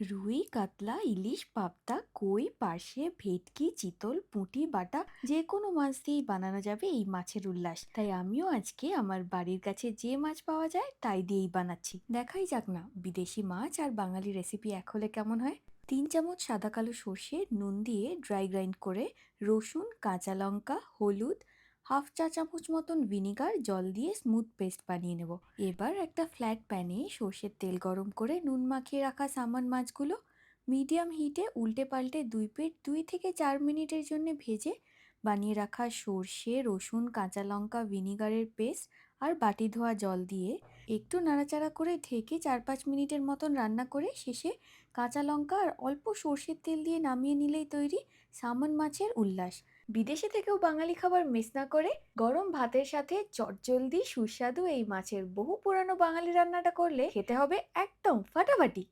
রুই, কাতলা, ইলিশ, পাবদা, কই, পার্শে, ভেটকি, চিতল, পুঁটি, বাটা, যে কোনো মাছ দিয়েই বানানো যাবে এই মাছের উল্লাস। তাই আমিও আজকে আমার বাড়ির কাছে যে মাছ পাওয়া যায় তাই দিয়েই বানাচ্ছি। দেখাই যাক না, বিদেশি মাছ আর বাঙালি রেসিপি এক হলে কেমন হয়? তিন চামচ সাদা কালো সর্ষে, নুন দিয়ে ড্রাই গ্রাইন্ড করে রসুন, কাঁচা লঙ্কা, হলুদ হাফ চা চামচ মতন ভিনিগার, জল দিয়ে স্মুথ পেস্ট বানিয়ে নেব। এবার একটা ফ্ল্যাট প্যানে সর্ষের তেল গরম করে নুন মাখিয়ে রাখা সামান মাছগুলো মিডিয়াম হিটে উল্টে পাল্টে দুই প্লেট দুই থেকে চার মিনিটের জন্য ভেজে বানিয়ে রাখা সর্ষে, রসুন, কাঁচা লঙ্কা ভিনিগারের পেস্ট আর বাটি ধোয়া জল দিয়ে একটু নাড়াচাড়া করে ঢেকে চার পাঁচ মিনিটের মতন রান্না করে শেষে কাঁচা লঙ্কা আর অল্প সর্ষের তেল দিয়ে নামিয়ে নিলেই তৈরি সামন মাছের উল্লাস। বিদেশে থেকেও বাঙালি খাবার মিস না করে গরম ভাতের সাথে চটজলদি সুস্বাদু এই মাছের বহু পুরানো বাঙালি রান্নাটা করলে খেতে হবে একদম ফাটাফাটি।